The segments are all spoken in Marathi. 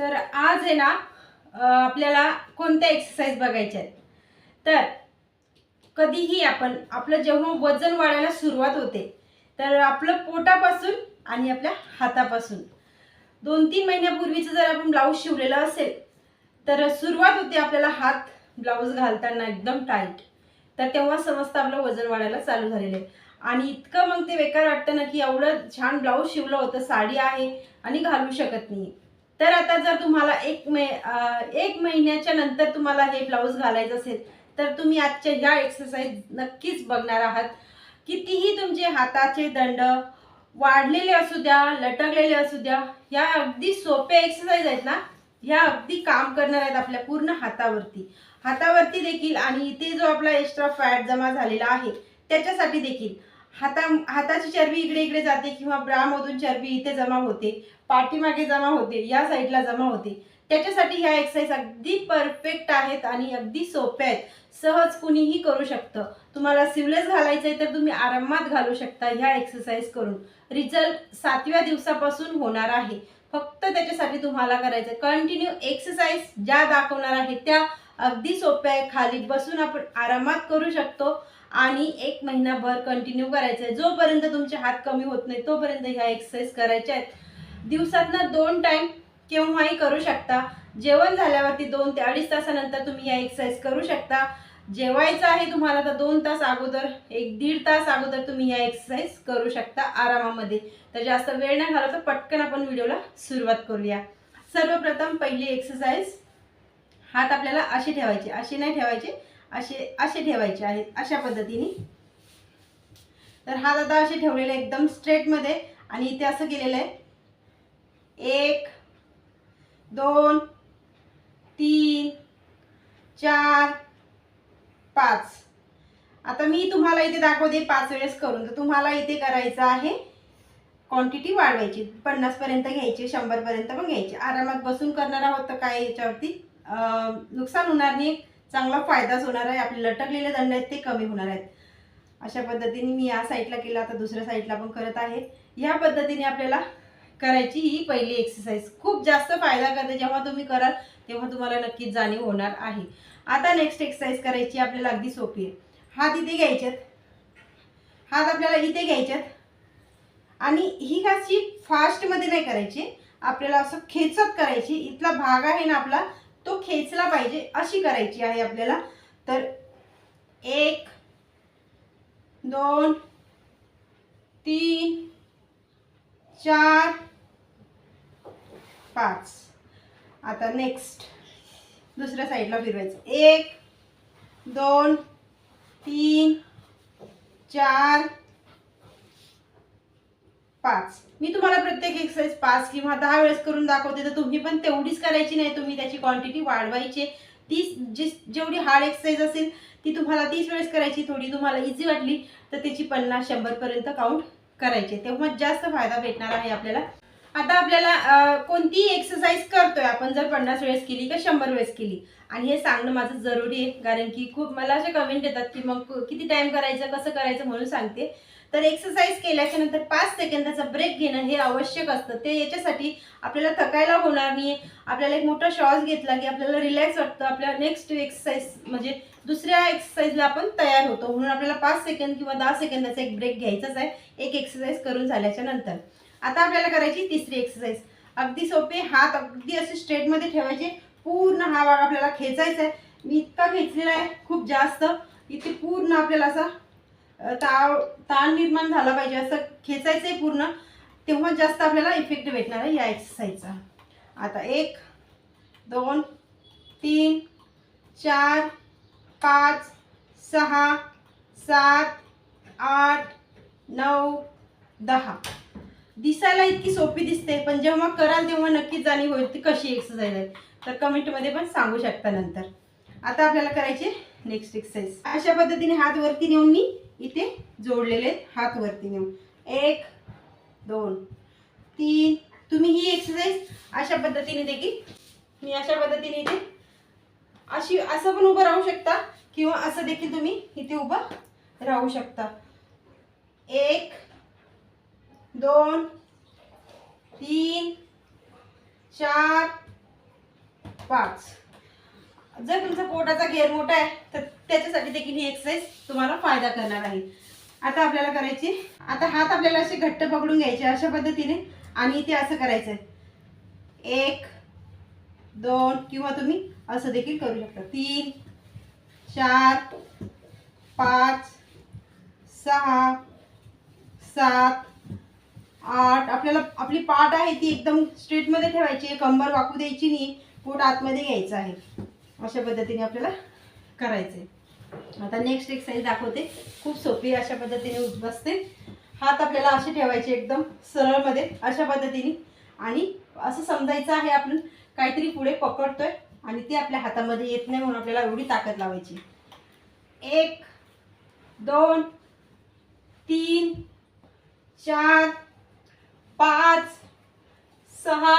तर आज आहे ना आपल्याला कोणत्या एक्सरसाइज बघायच्या आहेत? तर कधीही आपण आपलं जेव्हा वजन वाढायला सुरुवात होते तर आपलं पोटापासून आणि आपल्या हातापासून. दोन तीन महिन्यापूर्वीचं जर आपण ब्लाऊज शिवलेलं असेल तर सुरुवात होते आपल्याला हात ब्लाऊज घालताना एकदम टाईट तर तेव्हा समजतं आपलं वजन वाढायला चालू झालेलं आहे. आणि इतकं मग ते बेकार वाटतं ना की एवढं छान ब्लाऊज शिवलं होतं साडी आहे आणि घालू शकत नाही. तर आता जर तुम्हाला एक मै एक महिन्याच्या नंतर तुम्हाला हे ब्लाऊज घालायचं असेल तर तुम्ही आजच्या ह्या एक्सरसाइज नक्कीच बघणार आहात. कितीही तुमचे हाताचे दंड वाढलेले असू द्या लटकलेले असू द्या ह्या अगदी सोप्या एक्सरसाइज आहेत ना ह्या अगदी काम करणार आहेत आपल्या पूर्ण हातावरती. हातावरती देखील आणि इथे जो आपला एक्स्ट्रा फॅट जमा झालेला आहे त्याच्यासाठी देखील. हाता हाताची चरबी इकडे इकडे जाते किंवा ब्रामधून चरबी इथे जमा होते पाठीमागे जमा होते या साईडला जमा होते. त्याच्यासाठी ह्या एक्सरसाइज अगदी परफेक्ट आहेत आणि अगदी सोप्या आहेत. सहज कुणीही करू शकतं. तुम्हाला सिवलेस घालायचं आहे तर तुम्ही आरामात घालू शकता ह्या एक्सरसाइज करून. रिझल्ट सातव्या दिवसापासून होणार आहे. फक्त त्याच्यासाठी तुम्हाला करायचं कंटिन्यू एक्सरसाइज ज्या दाखवणार आहे त्या अगदी सोप्या आहे. खाली बसून आपण आरामात करू शकतो. आणि एक महिनाभर कंटिन्यू करायचं आहे जोपर्यंत तुमचे हात कमी होत नाही तोपर्यंत ह्या एक्सरसाइज करायच्या आहेत. दिवसातनं दोन टाइम केव्हाही करू शकता? जेवण झाल्यावरती दोन ते अडीच तासानंतर तुम्ही या एक्सरसाइज करू शकता. जेवायचं आहे तुम्हाला तर दोन तास अगोदर एक दीड तास अगोदर तुम्ही या एक्सरसाइज करू शकता आरामामध्ये. तर जास्त वेळ नाही घालवता पटकन आपण व्हिडिओला सुरुवात करूया. सर्वप्रथम पहिली एक्सरसाइज हात आपल्याला अशी ठेवायची. अशी नाही ठेवायची. असे असे ठेवायचे आहेत अशा पद्धतीने. तर हा दादा असे ठेवलेले एकदम स्ट्रेटमध्ये आणि इथे असं केलेलं आहे. एक दोन तीन चार पाच. आता मी तुम्हाला इथे दाखवते पाच वेळेस करून. तर तुम्हाला इथे करायचं आहे क्वांटिटी वाढवायची. पन्नासपर्यंत घ्यायची शंभरपर्यंत पण घ्यायची. आरामात बसून करणार आहोत तर काय याच्यावरती? नुकसान होणार नाही. चांगला फायदाच होणार आहे. आपले लटकलेले दंड आहेत ते कमी होणार आहेत. अशा पद्धतीने मी या साईडला केलं. आता दुसऱ्या साईडला पण करत आहे. या पद्धतीने आपल्याला करायची ही पहिली एक्सरसाइज खूप जास्त फायदा करते जेव्हा तुम्ही कराल तेव्हा तुम्हाला नक्कीच जाणीव होणार आहे. आता नेक्स्ट एक्सरसाइज करायची आपल्याला अगदी सोपी आहे. हात इथे घ्यायच्यात हात आपल्याला इथे घ्यायच्यात आणि ही कशी फास्टमध्ये नाही करायची. आपल्याला असं खेचत करायची. इथला भाग आहे ना आपला तो खेचला पाहिजे अशी करायची आहे आपल्याला. तर एक दोन तीन चार पाच. आता नेक्स्ट दुसऱ्या साईडला फिरवायचं. एक दोन तीन चार पाच. मी तुम्हाला प्रत्येक एक्सरसाइज पाच किंवा दहा वेळेस करून दाखवते तर तुम्ही पण तेवढीच करायची नाही. तुम्ही त्याची क्वांटिटी वाढवायची. तीस जी जेवढी हार्ड एक्सरसाइज असेल ती तुम्हाला तीस वेळेस करायची. थोडी तुम्हाला इझी वाटली तर त्याची पन्नास शंभरपर्यंत काउंट करायचे. तेव्हा जास्त फायदा भेटणार आहे आपल्याला. आता आपल्याला कोणतीही एक्सरसाइज करतोय आपण जर पन्नास वेळेस केली का शंभर वेळेस केली. आणि हे सांगणं माझं जरुरी आहे कारण की खूप मला असे कमेंट येतात की मग किती टाइम करायचं कसं करायचं म्हणून सांगते. तर एक्सरसाइज केल्याच्यानंतर पाच सेकंदाचा ब्रेक घेणं हे आवश्यक असतं. ते याच्यासाठी आपल्याला थकायला होणार नाही. आपल्याला एक मोठा श्वास घेतला की आपल्याला रिलॅक्स वाटतं. आपल्या नेक्स्ट एक्सरसाइज म्हणजे दुसऱ्या एक्सरसाइजला आपण तयार होतो. म्हणून आपल्याला पाच सेकंद किंवा दहा सेकंदाचा एक ब्रेक घ्यायचाच आहे. एक एक्सरसाइज करून झाल्याच्यानंतर. आता आपल्याला करायची तिसरी एक्सरसाइज अगदी सोपे हात अगदी असे स्ट्रेटमध्ये ठेवायचे. पूर्ण हा भाग आपल्याला खेचायचा आहे. मी इतका खेचलेला आहे. खूप जास्त. इथे पूर्ण आपल्याला असा ताव ताण निर्माण झाला पाहिजे असं खेचायचं आहे पूर्ण. तेव्हा जास्त आपल्याला इफेक्ट भेटणार आहे या एक्सरसाइजचा आता एक दोन तीन चार पाच सहा सात आठ नऊ दहा. दिसायला इतकी सोपी दिसते पण जेव्हा कराल तेव्हा नक्कीच जाणीव होईल ती कशी एक्सरसाइज आहे. तर कमेंटमध्ये पण सांगू शकता नंतर. आता आपल्याला करायचे नेक्स्ट एक्सरसाइज अशा पद्धतीने हात वरती नेऊन मी इथे जोडलेले हात वरती नेऊन. एक दोन तीन. तुम्ही ही एक्सरसाइज अशा पद्धतीने देखील मी अशा पद्धतीने इथे अशी असं पण उभं राहू शकता किंवा असं देखील तुम्ही इथे उभं राहू शकता. एक दोन तीन चार पाच. जर तुमचा पोटाचा घेर मोठा आहे तर त्याच्यासाठी देखील ही एक्सरसाइज तुम्हाला फायदा करणार आहे. आता आपल्याला करायची आता हात आपल्याला असे घट्ट पकडून घ्यायचे अशा पद्धतीने आणि ते असं करायचं आहे एक दोन किंवा तुम्ही असं देखील करू शकता. तीन चार पाच सहा सात आठ. आपल्याला आपली पाठ आहे ती एकदम स्ट्रेटमध्ये ठेवायची आहे. कंबर वाकू द्यायची नाही. पोट आतमध्ये घ्यायचं आहे. अशा पद्धतीने आपल्याला करायचे. आता नेक्स्ट एक्सरसाइज दाखवते. खूप सोपी अशा पद्धतीने बसते. हात आपल्याला असे ठेवायचे एकदम सरळमध्ये अशा पद्धतीने. आणि असं समजायचं आहे आपण काहीतरी पुढे पकडतोय आणि ते आपल्या हातामध्ये येत नाही म्हणून आपल्याला एवढी ताकद लावायची. एक दोन तीन चार पाच सहा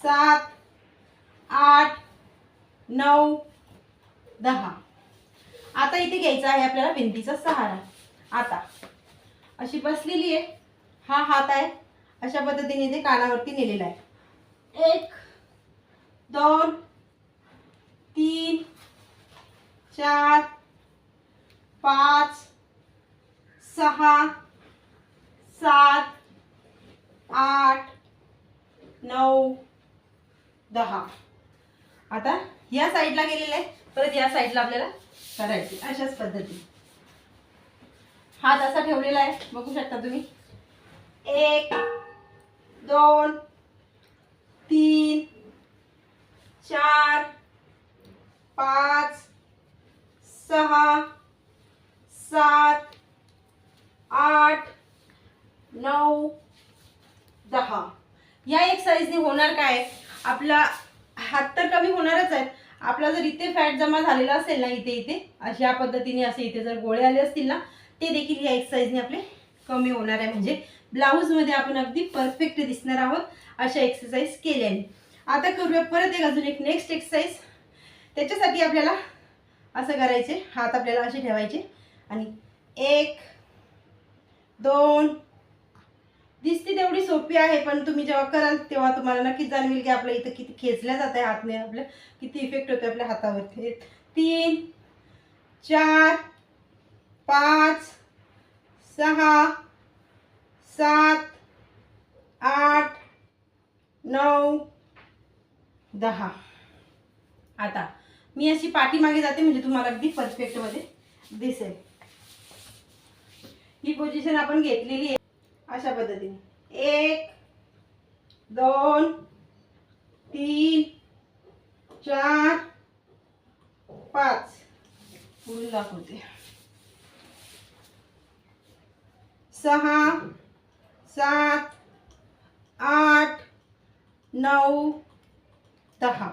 सात आठ नऊ दहा. आता इथे घ्यायचा आहे आपल्याला भिंतीचा सहारा. आता अशी बसलेली आहे. हा हात आहे. अशा पद्धतीने इथे कानावरती नेलेला आहे. एक दोन तीन चार पाच सहा सात आठ नऊ दहा. आता या साईडला गेलेलं आहे. परत या साईडला आपल्याला करायची अशाच पद्धती. हात असा ठेवलेला आहे. बघू शकता तुम्ही. एक दोन तीन चार पाच सहा सात आठ नऊ दहा. या एक्सरसाइजने होणार काय? आपला हात तर कमी होणारच आहेत आपला जर इथे फॅट जमा झालेला असेल ना इथे इथे अशा पद्धतीने असे इथे जर गोळे आले असतील ना ते देखील या एक्सरसाइजने आपले कमी होणार आहे. म्हणजे ब्लाऊजमध्ये आपण अगदी परफेक्ट दिसणार आहोत अशा एक्सरसाइज केल्याने. आता करूया परत एक अजून एक नेक्स्ट एक्सरसाइज त्याच्यासाठी आपल्याला असं करायचे हात आपल्याला असे ठेवायचे. आणि एक दोन दिसते तेवढी सोपी आहे पण तुम्ही जेव्हा कराल तेव्हा तुम्हाला नक्कीच जाणवेल की आपल्या इथं किती खेचल्या जात आहे हातने आपल्या किती इफेक्ट होतो आपल्या हातावरती. तीन चार पाच सहा सात आठ नऊ दहा. आता मी अशी पाठीमागे जाते म्हणजे तुम्हाला अगदी परफेक्टमध्ये दिसेल. ही पोझिशन आपण घेतलेली आहे. अशा पद्धतीने. एक दोन तीन चार पाच. पुढून दाखवते. सहा सात आठ नऊ दहा.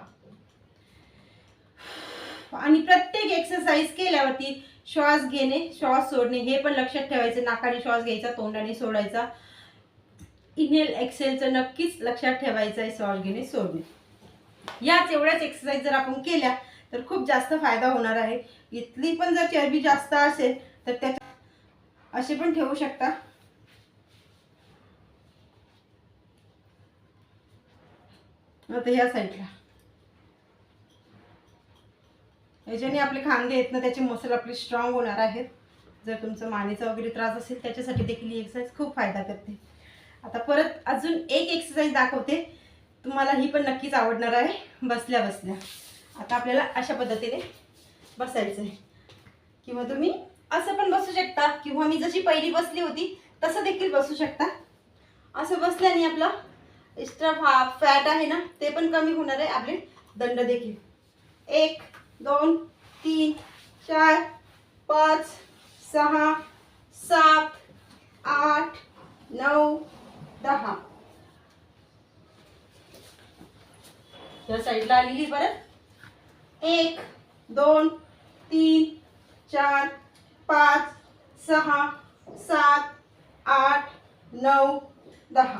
आणि प्रत्येक एक्सरसाइज केल्यावरती श्वास घेणे श्वास सोडणे हे पण लक्षात ठेवायचं. नाकाने श्वास घ्यायचा तोंडाने सोडायचा. इनहेल एक्सेलचं नक्कीच लक्षात ठेवायचं आहे श्वास घेणे सोडणे. याच एवढ्याच एक्सरसाइज जर आपण केल्या तर खूप जास्त फायदा होणार आहे. इथली पण जर चरबी जास्त असेल तर त्याच्या असे पण ठेवू शकता. आता ह्या साईडला याच्याने आपले खांदे आहेत ना त्याचे मसल आपले स्ट्रॉंग होणार आहेत. जर तुमचं मानेचा वगैरे त्रास असेल त्याच्यासाठी देखील ही एक्सरसाइज खूप फायदा करते. आता परत अजून एक एक्सरसाइज दाखवते. तुम्हाला ही पण नक्कीच आवडणार आहे. बसल्या बसल्या. आता आपल्याला अशा पद्धतीने बसायचं आहे. किंवा तुम्ही असं पण बसू शकता किंवा मी जशी पहिली बसली होती तसं देखील बसू शकता. असं बसल्याने आपला एक्स्ट्रा फा फॅट आहे ना ते पण कमी होणार आहे. आपले दंड देखील. एक दोन तीन चार पाच सहा सात आठ नऊ दहा. या साईडला आलेली परत. एक दोन तीन चार पाच सहा सात आठ नऊ दहा.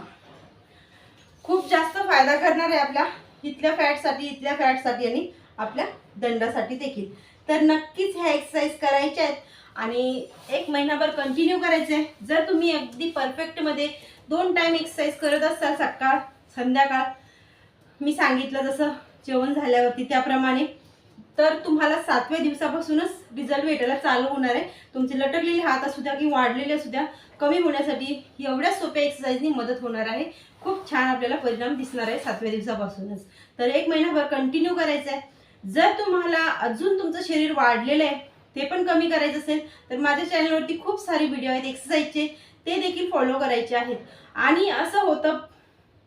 खूप जास्त फायदा करणार आहे आपल्या इथल्या फॅटसाठी इथल्या फॅटसाठी आणि आपल्या दंडासाठी देखील. तर नक्कीच ह्या एक्सरसाइज करायच्या आहेत. आणि एक महिनाभर कंटिन्यू करायचं आहे जर तुम्ही अगदी परफेक्टमध्ये दोन टाईम एक्सरसाइज करत असाल सकाळ संध्याकाळ मी सांगितलं जसं जेवण झाल्यावरती त्याप्रमाणे तर तुम्हाला सातव्या दिवसापासूनच रिझल्ट भेटायला चालू होणार आहे. तुमचे लटकलेले हात असू द्या किंवा वाढलेले असू द्या कमी होण्यासाठी एवढ्या सोप्या एक्सरसाइजनी मदत होणार आहे. खूप छान आपल्याला परिणाम दिसणार आहे सातव्या दिवसापासूनच. तर एक महिनाभर कंटिन्यू करायचा आहे जर तुम्हाला अजून तुमचं शरीर वाढलेलं आहे ते पण कमी करायचं असेल तर माझ्या चॅनलवरती खूप सारे व्हिडिओ आहेत एक्सरसाइजचे ते देखील फॉलो करायचे आहेत. आणि असं होतं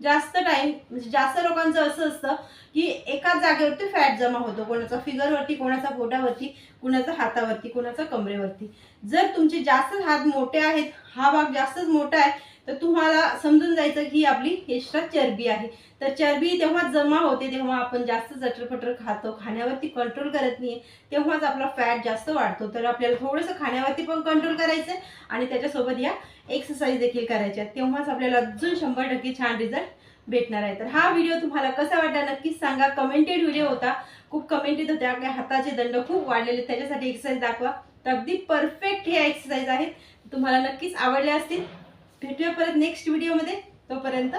जास्त टाइम म्हणजे जास्त लोकांचं असं असतं की एकाच जागेवरती फॅट जमा होतो. कोणाचा फिगरवरती कोणाचा पोटावरती कुणाचा हातावरती कोणाचा कमरेवरती. जर तुमचे जास्त हात मोठे आहेत हा भाग जास्तच मोठा आहे तर तुम्हाला समजून जायचं की आपली एक्स्ट्रा चरबी आहे. तर चरबी तेव्हा जमा होते तेव्हा आपण जास्त चटरपटर खातो. खाण्यावरती कंट्रोल करत नाही तेव्हाच आपला फॅट जास्त वाढतो. तर आपल्याला थोडंसं खाण्यावरती पण कंट्रोल करायचं आहे आणि त्याच्यासोबत या एक्सरसाइज देखील करायच्या आहेत. तेव्हाच आपल्याला अजून शंभर टक्के छान रिझल्ट भेटणार आहे. तर हा व्हिडिओ तुम्हाला कसा वाटला नक्कीच सांगा. कमेंटेड व्हिडिओ होता. खूप कमेंट येत होत्या हाताचे दंड खूप वाढलेले. त्याच्यासाठी एक्सरसाइज दाखवा. तर अगदी परफेक्ट हे एक्सरसाइज आहेत. तुम्हाला नक्कीच आवडले असतील. भेटूया परत नेक्स्ट व्हिडिओमध्ये तोपर्यंत